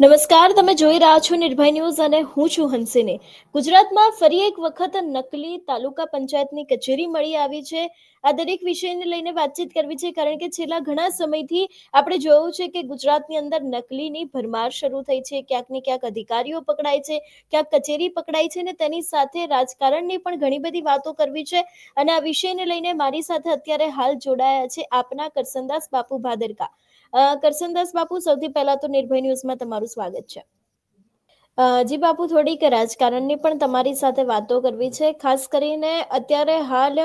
નમસ્કાર, તમે જોઈ રહ્યા છો નિર્ભય ન્યૂઝ અને હું છું હંસિની. ગુજરાતમાં ફરી એક વખત નકલી તાલુકા પંચાયતની કચેરી મળી આવી છે. આ દરેક વિષયને લઈને વાતચીત કરવી છે, કારણ કે છેલ્લા ઘણા સમયથી આપણે જોયું છે કે ગુજરાતની અંદર નકલીની ભરમાર શરૂ થઈ છે. ક્યાંક ને ક્યાંક અધિકારીઓ પકડાય છે, ક્યાંક કચેરી પકડાય છે ને તેની સાથે રાજકારણની પણ ઘણી બધી વાતો કરવી છે. અને આ વિષયને લઈને મારી સાથે અત્યારે હાલ જોડાયા છે આપના કરસનદાસ બાપુ ભાદરકા. કરસનદાસ બાપુ, સૌથી પહેલા તો નિર્ભય ન્યૂઝમાં તમારું સ્વાગત છે. જી બાપુ, થોડીક રાજકારણની પણ તમારી સાથે વાતો કરવી છે. ખાસ કરીને અત્યારે હાલ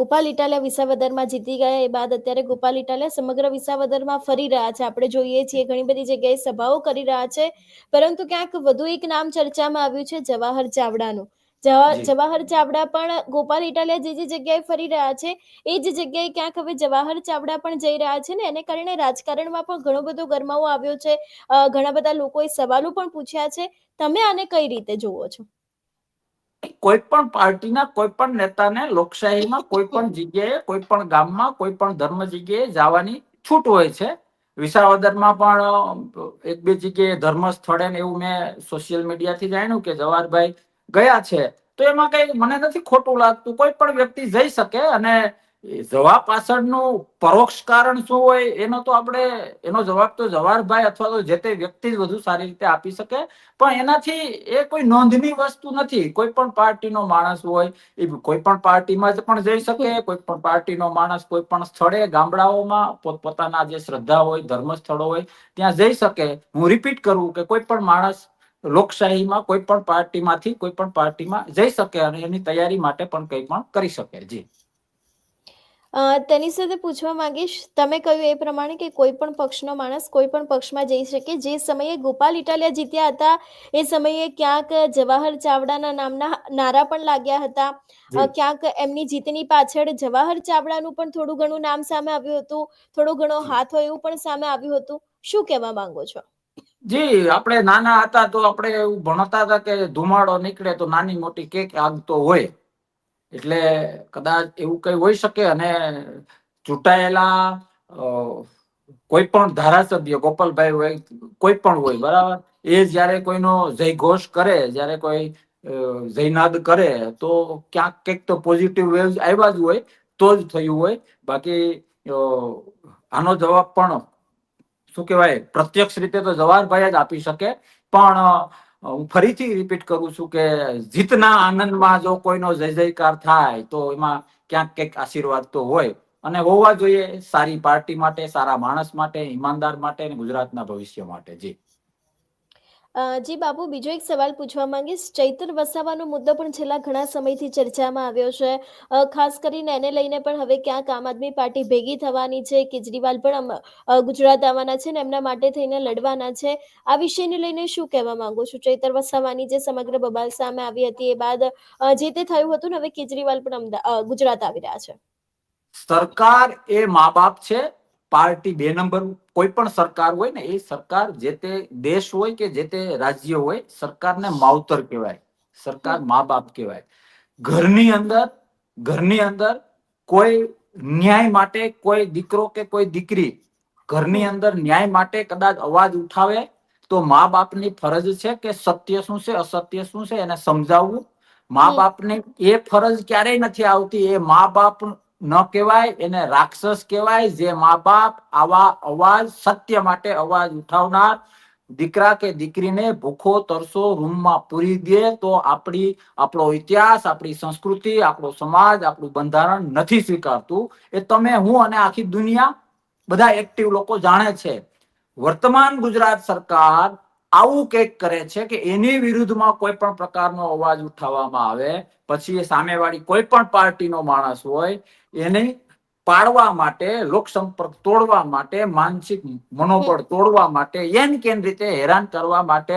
ગોપાલ ઇટાલિયા વિસાવદરમાં જીતી ગયા. એ બાદ અત્યારે ગોપાલ ઇટાલિયા સમગ્ર વિસાવદરમાં ફરી રહ્યા છે. આપણે જોઈએ છીએ ઘણી બધી જગ્યાએ સભાઓ કરી રહ્યા છે. પરંતુ ક્યાંક વધુ એક નામ ચર્ચામાં આવ્યું છે જવાહર ચાવડાનું. જવાહર ચાવડા પણ ગોપાલ ઇટાલિયા જે જે જગ્યાએ ફરી રહ્યા છે એ જ જગ્યાએ ક્યાંક હવે જવાહર ચાવડા પણ જઈ રહ્યા છે ને એને કારણે રાજકારણમાં પણ ઘણો બધો ગરમાવો આવ્યો છે. ઘણા બધા લોકોએ સવાલો પણ પૂછ્યા છે. તમે આને કઈ રીતે જુઓ છો? કોઈ પણ પાર્ટીના કોઈ પણ નેતાને લોકશાહીમાં કોઈ પણ જગ્યાએ કોઈ પણ ગામમાં કોઈ પણ ધર્મ જગ્યાએ જવાની છૂટ હોય છે. વિસાવદરમાં પણ એક બે જગ્યાએ ધર્મ સ્થળે ને એવું મેં સોશિયલ મીડિયાથી જાણ્યું કે જવાહરભાઈ ગયા છે. તો એમાં કઈ મને નથી ખોટું લાગતું. કોઈ પણ વ્યક્તિ જઈ શકે અને જવાબ જવા પાછળનું પરોક્ષ કારણ શું હોય એનો તો આપણે, એનો જવાબ તો જવાહરભાઈ અથવા તો જે તે વ્યક્તિ જ વધુ સારી રીતે આપી શકે. પણ એનાથી એ કોઈ નોંધની વસ્તુ નથી. કોઈ પણ પાર્ટીનો માણસ હોય, એ કોઈ પણ પાર્ટીમાં પણ જઈ શકે, કોઈ પણ પાર્ટીનો માણસ કોઈ પણ સ્થળે, ગામડાઓમાં પોતપોતાના જે શ્રદ્ધા હોય ધર્મ સ્થળો હોય, ત્યાં જઈ શકે. હું રિપીટ કરું કે કોઈ પણ માણસ લોકશાહીમાં કોઈ પણ પાર્ટીમાંથી કોઈ પણ પાર્ટીમાં જઈ શકે અને એની તૈયારી માટે પણ કંઈ પણ કરી શકે. જી. તેની સાથે પૂછવા માંગીશ તમે કહ્યું એ પ્રમાણે કે કોઈ પણ પક્ષનો માણસ કોઈ પણ પક્ષમાં જઈ શકે. જે સમયે ગોપાલ ઇટાલિયા જીત્યા હતા એ સમયે ક્યાંક જવાહર ચાવડાના નામના નારા પણ લાગ્યા હતા. ક્યાંક એમની જીતની પાછળ જવાહર ચાવડાનું પણ થોડું ઘણું નામ સામે આવ્યું હતું થોડો ઘણો હાથ હોય એવું પણ સામે આવ્યું હતું. શું કહેવા માંગો છો? જી, આપણે નાના હતા તો આપણે એવું ભણતા હતા કે ધુમાડો નીકળે તો નાની મોટી કેક આગ તો હોય. એટલે કદાચ એવું કઈ હોઈ શકે અને ચૂંટાયેલા કોઈ પણ ધારાસભ્ય ગોપાલભાઈ હોય કોઈ પણ હોય, બરાબર? એ જ્યારે કોઈનો જયઘોષ કરે, જ્યારે કોઈ જયનાદ કરે, તો ક્યાંક કંઈક તો પોઝિટિવ વેવ આવ્યા જ હોય, તો જ થયું હોય. બાકી આનો જવાબ પણ શું કહેવાય, પ્રત્યક્ષ રીતે તો જવાહરભાઈ જ આપી શકે, પણ હું ફરીથી રિપીટ કરું છું કે જીતના આનંદમાં જો કોઈનો જય જયકાર થાય, તો એમાં ક્યાંક કંઈક આશીર્વાદ તો હોય. અને હોવા જોઈએ, સારી પાર્ટી માટે, સારા માણસ માટે, ઈમાનદાર માટે અને ગુજરાતના ભવિષ્ય માટે. જી. જી બાબુ, બીજો એક સવાલ પૂછવા માંગીશ. ચૈતર વસાવાનો મુદ્દો પણ છેલ્લા ઘણા સમયથી ચર્ચામાં આવ્યો છે. ખાસ કરીને એને લઈને પણ હવે ક્યાંક આમ આદમી પાર્ટી ભેગી થવાની છે, કેજરીવાલ પણ ગુજરાત આવવાના છે ને એમના માટે થઈને લડવાના છે. આ વિષયને લઈને શું કહેવા માંગો છો? ચૈતર વસાવાની જે સમગ્ર બબાલ સામે આવી હતી એ બાદ જે તે થયું હતું ને હવે કેજરીવાલ પણ ગુજરાત આવી રહ્યા છે. સરકાર એ મા બાપ છે પાર્ટી બે નંબર કોઈ પણ સરકાર હોય ને એ સરકાર જે તે દેશ હોય કે જે તે રાજ્ય હોય સરકારને માવતર કહેવાય. સરકાર મા બાપ કહેવાય. ઘરની અંદર ઘરની અંદર કોઈ ન્યાય માટે કોઈ દીકરો કે કોઈ દીકરી ઘરની અંદર ન્યાય માટે કદાચ અવાજ ઉઠાવે તો મા બાપની ફરજ છે કે સત્ય શું છે અસત્ય શું છે એને સમજાવવું. મા બાપને એ ફરજ ક્યારેય નથી આવતી એ મા બાપ ન કહેવાય, એને રાક્ષસ કહેવાય, જે મા બાપ આવા અવાજ, સત્ય માટે અવાજ ઉઠાવનાર દીકરા કે દીકરીને ભૂખો તરસો રૂમમાં પૂરી દે તો આપણી, આપણો ઇતિહાસ, આપણી સંસ્કૃતિ, આપણો સમાજ, આપણું બંધારણ નથી સ્વીકારતું. એ તમે, હું અને આખી દુનિયા બધા એક્ટિવ લોકો જાણે છે. વર્તમાન ગુજરાત સરકાર આવું કંઈક કરે છે કે એની વિરુદ્ધમાં કોઈ પણ પ્રકારનો અવાજ ઉઠાવવામાં આવે પછી એ સામેવાળી કોઈ પણ પાર્ટીનો માણસ હોય એને પાડવા માટે લોકસંપર્ક તોડવા માટે માનસિક મનોબળ તોડવા માટે એન કેન રીતે હેરાન કરવા માટે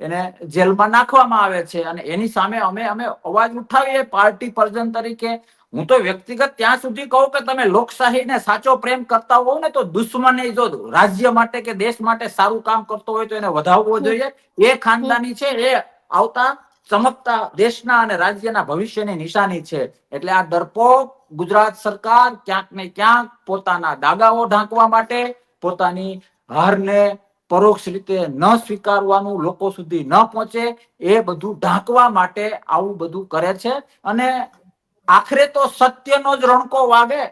એને જેલમાં નાખવામાં આવે છે. અને એની સામે અમે અમે અવાજ ઉઠાવીએ પાર્ટી પર્જન તરીકે હું તો વ્યક્તિગત ત્યાં સુધી કહું કે તમે લોકશાહીને સાચો પ્રેમ કરતા હોવ ને તો દુશ્મને જો રાજ્ય માટે કે દેશ માટે સારું કામ કરતો હોય તો એને વધાવવો જોઈએ. એ ખાનદાની છે એ આવતા ચમકતા દેશના અને રાજ્યના ભવિષ્યની નિશાની છે. એટલે આ ડરપોક ગુજરાત સરકાર ક્યાંક ને ક્યાંક પોતાના દાગાઓ ઢાંકવા માટે પોતાની હારને પરોક્ષ રીતે ન સ્વીકારવાનું લોકો સુધી ન પહોંચે એ બધું ઢાંકવા માટે આવું બધું કરે છે. અને આખરે તો સત્યનો જ રણકો વાગે.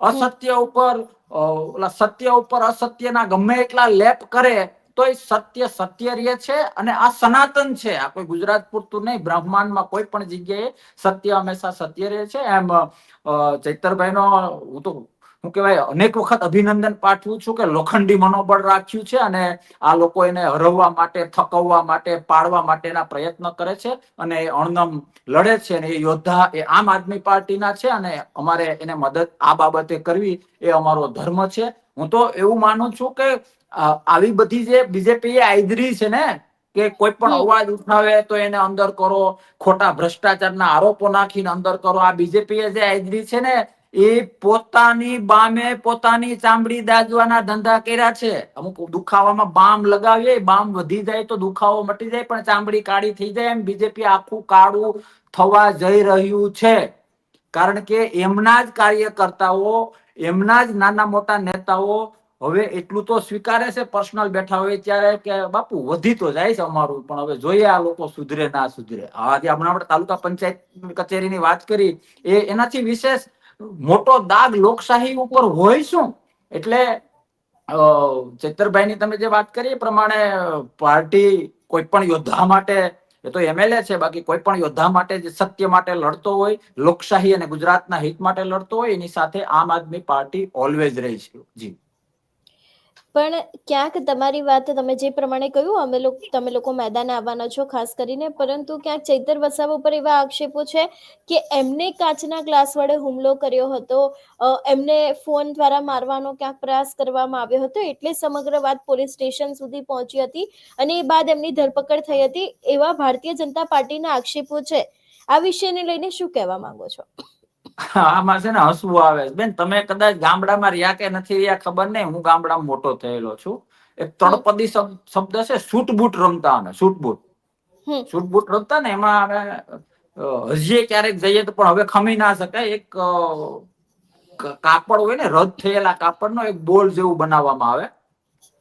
અસત્ય ઉપર ઓલા સત્ય ઉપર અસત્યના ગમે એટલા લેપ કરે તો એ સત્ય સત્ય રહે છે અને આ સનાતન છે. આ કોઈ ગુજરાત પૂરતું નહીં બ્રહ્માંડમાં કોઈ પણ જગ્યાએ સત્ય હંમેશા સત્ય રહે છે. એમ ચૈતરભાઈનો હું તો હું કહેવાય અનેક વખત અભિનંદન પાઠવું છું કે લોખંડી મનોબળ રાખ્યું છે અને આ લોકો એને હરવવા માટે થકવવા માટે પાડવા માટેના પ્રયત્ન કરે છે અને એ અણનમ લડે છે અને એ યોદ્ધા એ આમ આદમી પાર્ટીના છે અને અમારે એને મદદ આ બાબતે કરવી એ અમારો ધર્મ છે. હું તો એવું માનું છું કે આવી બધી જે બીજેપી આદરી છે ને કે કોઈ પણ અવાજ ઉઠાવે તો એને અંદર કરો ખોટા ભ્રષ્ટાચારના આરોપો નાખીને અંદર કરો. આ બીજેપી જે આદરી છે ને એ પોતાની બામે પોતાની ચામડી દાજવાના ધંધા કર્યા છે. અમુક દુખાવામાં બામ લગાવીએ, બામ વધી જાય તો દુખાવો મટી જાય, પણ ચામડી કાળી થઈ જાય એમ બીજેપી આખું કાળું થવા જઈ રહ્યું છે. કારણ કે એમના જ કાર્યકર્તાઓ, એમના જ નાના મોટા નેતાઓ હવે એટલું તો સ્વીકારે છે, પર્સનલ બેઠા હોય ત્યારે કે બાપુ વધી તો જાય છે અમારું, પણ હવે જોઈએ આ લોકો સુધરે, ના સુધરે. આ હમણાં આપણે તાલુકા પંચાયત કચેરીની વાત કરી, એ એનાથી વિશેષ મોટો દાગ લોકશાહી ઉપર હોય શું? એટલે ચેતરભાઈની તમે જે વાત કરી એ પ્રમાણે પાર્ટી કોઈ પણ યોદ્ધા માટે, એ તો એમએલએ છે, બાકી કોઈ પણ યોદ્ધા માટે જે સત્ય માટે લડતો હોય, લોકશાહી અને ગુજરાતના હિત માટે લડતો હોય, એની સાથે આમ આદમી પાર્ટી ઓલવેઝ રહી છે. જી. પણ ક્યાંક તમારી વાત તમે જે પ્રમાણે કહ્યું, અમે લોકો, તમે લોકો મેદાને આવવાના છો ખાસ કરીને, પરંતુ ક્યાંક ચૈતર વસાવા ઉપર એવા આક્ષેપો છે કે એમને કાચના ગ્લાસ વડે હુમલો કર્યો હતો એમને ફોન દ્વારા મારવાનો ક્યાંક પ્રયાસ કરવામાં આવ્યો હતો, એટલે સમગ્ર વાત પોલીસ સ્ટેશન સુધી પહોંચી હતી અને એ બાદ એમની ધરપકડ થઈ હતી, એવા ભારતીય જનતા પાર્ટીના આક્ષેપો છે. આ વિષયને લઈને શું કહેવા માંગો છો? આમાં છે ને હસવું આવે બેન તમે કદાચ ગામડામાં રહ્યા કે નથી રહ્યા ખબર નહીં. હું ગામડામાં મોટો થયેલો છું. એક તળપદી શબ્દ છે સૂટબૂટ રમતા અમે સૂટ બૂટ હમ. સૂટ બૂટ રમતા ને એમાં અમે હજીએ ક્યારેક જઈએ તો પણ હવે ખમી ના શકાય. એક કાપડ હોય ને રદ થયેલા કાપડનો એક બોલ જેવું બનાવવામાં આવે.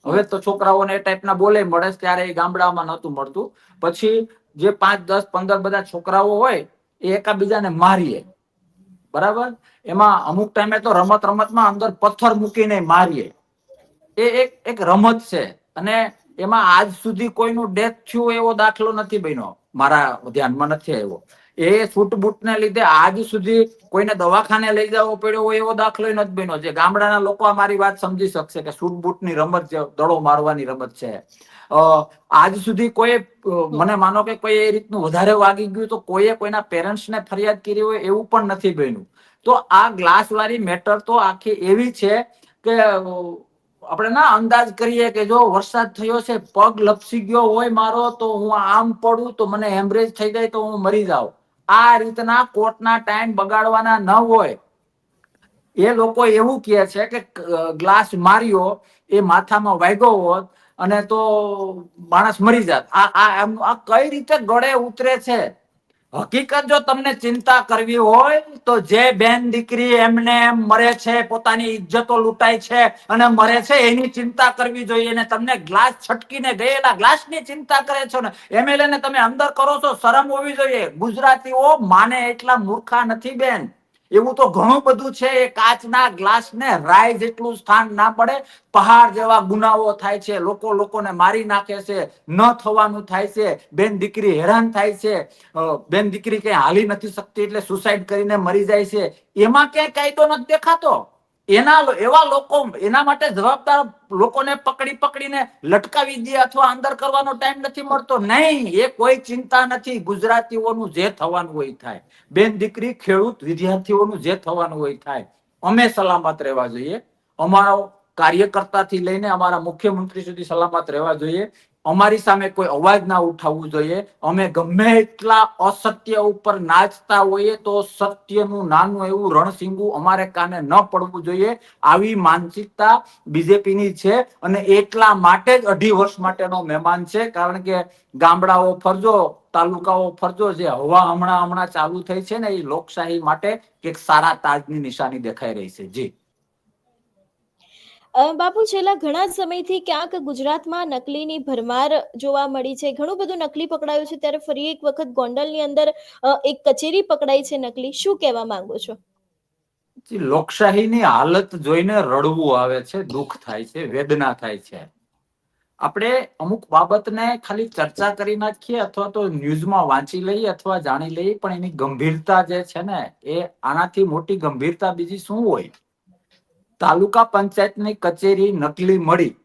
હવે તો છોકરાઓને એ ટાઈપના બોલે મળે ત્યારે એ ગામડામાં નહોતું મળતું. પછી જે પાંચ દસ પંદર બધા છોકરાઓ હોય એ એકાબીજાને મારીએ. બરાબર? એમાં અમુક ટાઈમે તો રમત રમતમાં અંદર પથ્થર મૂકીને મારીએ. એ એક એક રમત છે. અને એમાં આજ સુધી કોઈનું ડેથ થયું એવો દાખલો નથી બન્યો. મારા ધ્યાનમાં નથી આવ્યો. એ છૂટબૂટને લીધે આજ સુધી કોઈને દવાખાને લઈ જવો પડ્યો હોય એવો દાખલો નથી બન્યો. જે ગામડાના લોકો મારી વાત સમજી શકશે કે છૂટબૂટની રમત જે દડો મારવાની રમત છે. આજ સુધી કોઈ મને માનો કે કોઈ એ રીતનું વધારે વાગી ગયું તો કોઈએ કોઈના પેરેન્ટ્સને ફરિયાદ કરી હોય એવું પણ નથી બન્યું. તો આ ગ્લાસ વાળી મેટર તો આખી એવી છે કે આપણે ના અંદાજ કરીએ કે જો વરસાદ થયો છે, પગ લપસી ગયો હોય મારો તો હું આમ પડું, તો મને હેમરેજ થઈ જાય તો હું મરી જાઉં. આ રીતના કોર્ટના ટાઈમ બગાડવાના ન હોય. એ લોકો એવું કહે છે કે ગ્લાસ માર્યો, એ માથામાં વાગ્યો હોત અને તો માણસ મરી જાત. આ આ કઈ રીતે ગળે ઉતરે છે? હકીકત જો તમને ચિંતા કરવી હોય, તો જે બેન દીકરી એમને એમ મરે છે, પોતાની ઇજ્જતો લૂંટાય છે અને મરે છે, એની ચિંતા કરવી જોઈએ ને તમને ગ્લાસ છટકીને ગયેલા ગ્લાસની ચિંતા કરે છો ને એમએલએ ને તમે અંદર કરો છો, શરમ હોવી જોઈએ. ગુજરાતીઓ માને એટલા મૂર્ખા નથી બેન. એવું તો ઘણું બધું છે, એ કાચના ગ્લાસને રાય જેટલું સ્થાન ના પડે, પહાડ જેવા ગુનાઓ થાય છે, લોકો લોકોને મારી નાખે છે, ન થવાનું થાય છે, બેન દીકરી હેરાન થાય છે બેન દીકરી કઈ હાલી નથી શકતી એટલે સુસાઇડ કરીને મરી જાય છે, એમાં ક્યાંય કાયદો નથી દેખાતો. એના એવા લોકો, એના માટે જવાબદાર લોકોને પકડી પકડીને લટકાવી દે અથવા અંદર કરવાનો ટાઈમ નથી મળતો. નહીં, એ કોઈ ચિંતા નથી. ગુજરાતીઓનું જે થવાનું હોય થાય. બેન દીકરી, ખેડૂત, વિદ્યાર્થીઓનું જે થવાનું હોય થાય. અમે સલામત રહેવા જોઈએ. અમારો કાર્યકર્તાથી લઈને અમારા મુખ્યમંત્રી સુધી સલામત રહેવા જોઈએ. અમારી સામે કોઈ અવાજ ના ઉઠાવવું જોઈએ. અમે ગમે એટલા અસત્ય ઉપર નાચતા હોઈએ તો સત્યનું નાનું એવું રણસિંગું અમારે કાને ન પડવું જોઈએ. આવી માનસિકતા બીજેપીની છે અને એટલા માટે જ અઢી વર્ષ માટેનો મહેમાન છે. કારણ કે ગામડાઓ ફરજો, તાલુકાઓ ફરજો, જે હવા હમણાં હમણાં ચાલુ થઈ છે ને એ લોકશાહી માટે એક સારા તાજની નિશાની દેખાઈ રહી છે. જી. બાપુ, છેલ્લા ઘણા સમયથી ક્યાંક ગુજરાતમાં નકલીની ભરમાર જોવા મળી છે. ઘણું બધું નકલી પકડાયું છે. ત્યારે ફરી એક વખત ગોંડલની અંદર એક કચેરી પકડાઈ છે નકલી. શું કહેવા માંગો છો? લોકશાહીની હાલત જોઈને રડવું આવે છે, દુઃખ થાય છે, વેદના થાય છે. આપણે અમુક બાબતને ખાલી ચર્ચા કરી નાખીએ અથવા તો ન્યૂઝમાં વાંચી લઈએ અથવા જાણી લઈએ, પણ એની ગંભીરતા જે છે ને, એ આનાથી મોટી ગંભીરતા બીજી શું હોય? તાલુકા પંચાયતની કચેરી નકલી મળી.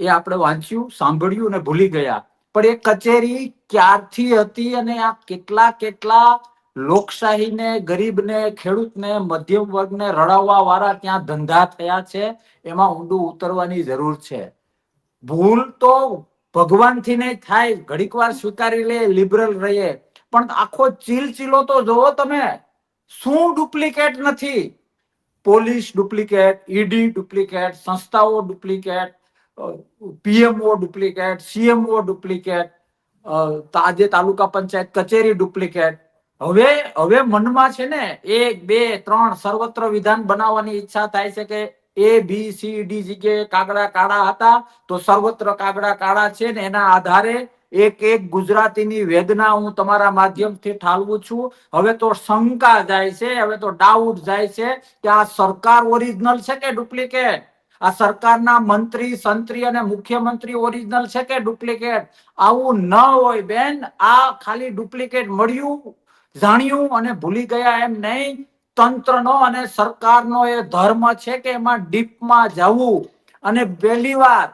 એ આપણે વાંચ્યું, સાંભળ્યું અને ભૂલી ગયા. પણ એ કચેરી ક્યારથી હતી અને આ કેટલા કેટલા લોકશાહીને, ગરીબને, ખેડૂતને, મધ્યમ વર્ગને રડાવવા વાળા ત્યાં ધંધા થયા છે, એમાં ઊંડું ઉતરવાની જરૂર છે. ભૂલ તો ભગવાનથી નહીં થાય, ઘડીક વાર સ્વીકારી લે લિબરલ રહીએ. પણ આખો ચીલચીલો તો જોવો તમે. શું ડુપ્લિકેટ નથી? પોલીસ ડુપ્લિકેટ, ઈડી ડુપ્લિકેટ, સંસ્થાઓ duplicate PMO duplicate, CMO duplicate આજે તાલુકા પંચાયત કચેરી ડુપ્લિકેટ. હવે હવે મનમાં છે ને, એક, બે, ત્રણ સર્વત્ર વિધાન બનાવવાની ઈચ્છા થાય છે કે એ, બી, સી, ડી જગ્યાએ કાગડા કાળા હતા, તો સર્વત્ર કાગડા કાળા છે ને એના આધારે એક એક ગુજરાતીની વેદના હું તમારા માધ્યમથી ઠાલવું છું. હવે તો શંકા જાય છે, હવે તો ડાઉટ જાય છે કે આ સરકાર ઓરિજિનલ છે કે ડુપ્લિકેટ આ સરકારના મંત્રી, સંત્રી અને મુખ્યમંત્રી ઓરિજિનલ છે કે ડુપ્લિકેટ આવું ન હોય બેન, આ ખાલી ડુપ્લિકેટ મળ્યું, જાણ્યું અને ભૂલી ગયા એમ નહીં. તંત્રનો અને સરકારનો એ ધર્મ છે કે એમાં ડીપમાં જવું. અને પહેલી વાર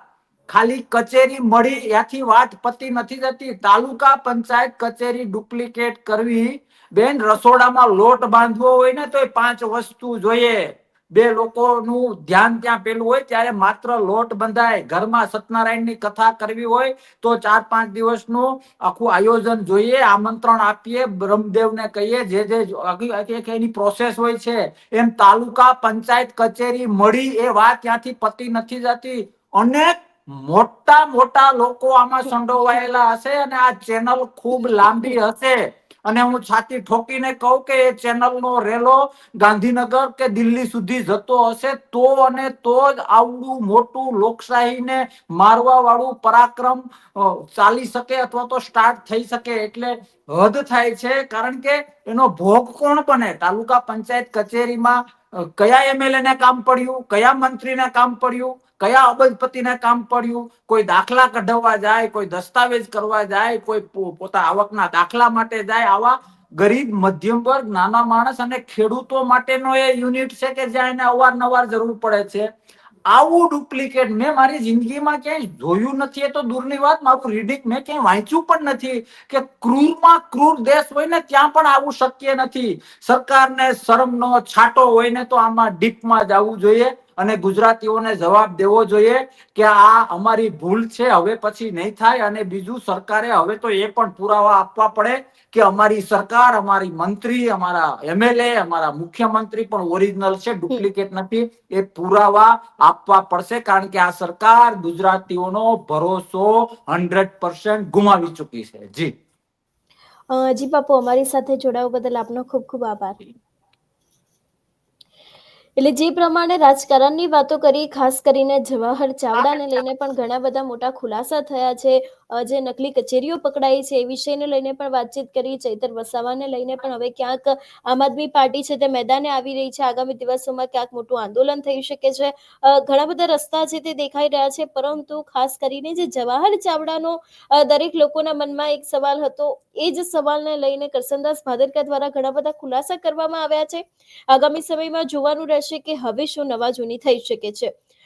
ખાલી કચેરી મળી ત્યાંથી વાત પતી નથી જતી. તાલુકા પંચાયત કચેરી ડુપ્લિકેટ કરવી. બેન, રસોડામાં લોટ બાંધવો હોય ને તો પાંચ વસ્તુ જોઈએ. બે લોકોનું ધ્યાન ત્યાં પેલું હોય, ત્યારે માત્ર લોટ બંધાય. ઘરમાં સત્યનારાયણની કથા કરવી હોય, તો ચાર પાંચ દિવસનું આખું આયોજન જોઈએ. આમંત્રણ આપીએ, બ્રહ્મદેવને કહીએ, જે જે એની પ્રોસેસ હોય છે. એમ તાલુકા પંચાયત કચેરી મળી એ વાત ત્યાંથી પતી નથી જતી. અનેક મોટા મોટા લોકો આમાં સંડોવાયેલા હશે અને આ ચેનલ ખૂબ લાંબી હશે. અને હું છાતી ઠોકીને કહું કે એ ચેનલનો રેલો ગાંધીનગર કે દિલ્હી સુધી જતો હશે, તો અને તો જ આવડું મોટું લોકશાહીને મારવા વાળું પરાક્રમ ચાલી શકે અથવા તો સ્ટાર્ટ થઈ શકે એટલે હદ થાય છે. કારણ કે એનો ભોગ કોણ બને? તાલુકા પંચાયત કચેરીમાં કયા એમએલએ ને કામ પડ્યું, કયા મંત્રીને કામ પડ્યું? કયા અબજપતિને કામ પડ્યું? કોઈ દાખલા કઢાવવા જાય, કોઈ દસ્તાવેજ કરવા જાય, કોઈ પોતા આવકના દાખલા માટે જાય. આવા ગરીબ, મધ્યમ વર્ગ, નાના માણસ અને ખેડૂતો માટેનો એ યુનિટ છે કે જ્યાં એને અવારનવાર જરૂર પડે છે. આવું ડુપ્લિકેટ મેં મારી જિંદગીમાં ક્યાંય જોયું નથી. એ તો દૂરની વાત, મારું રીડિંગ મેં ક્યાંય વાંચ્યું પણ નથી કે ક્રૂરમાં ક્રૂર દેશ હોય ને ત્યાં પણ આવું શક્ય નથી. સરકારને શરમનો છાંટો હોય ને તો આમાં ડીપમાં જવું જોઈએ. અને ગુજરાતીઓને જવાબ દેવો જોઈએ કે આ અમારી ભૂલ છે, હવે પછી નહીં થાય અને બીજું સરકારે હવે તો એ પણ પુરાવા આપવા પડે કે અમારી સરકાર, અમારી મંત્રી, અમારા એમએલએ, અમારા મુખ્યમંત્રી પણ ઓરિજિનલ છે, ડુપ્લિકેટ નથી. એ પુરાવા આપવા પડશે કારણ કે આ સરકાર ગુજરાતીઓનો ભરોસો હંડ્રેડ પર્સન્ટ ગુમાવી ચૂકી છે. જી. જી બાપુ, અમારી સાથે જોડાવા બદલ આપનો ખૂબ ખૂબ આભાર. એટલે જે પ્રમાણે રાજકારણની વાતો કરી, ખાસ કરીને જવાહર ચાવડાને લઈને પણ ઘણા બધા મોટા ખુલાસા થયા છે. જે નકલી કચેરીઓ પકડાઈ છે, એ વિષયને લઈને પણ વાતચીત કરી, ચૈતર વસાવાને લઈને પણ હવે ક્યાંક આમ આદમી પાર્ટી છે તે મેદાને આવી રહી છે. આગામી દિવસોમાં ક્યાંક મોટું આંદોલન થઈ શકે છે. ઘણા બધા રસ્તા છે તે દેખાઈ રહ્યા છે, પરંતુ ખાસ કરીને જે જવાહર ચાવડાનો દરેક લોકોના મનમાં એક સવાલ હતો. એ જ સવાલને લઈને કરસનદાસ ભાદરકા દ્વારા ઘણા બધા ખુલાસા કરવામાં આવ્યા છે. આગામી સમયમાં જોવાનું રહેશે કે હવે શું નવા જૂની થઈ શકે છે.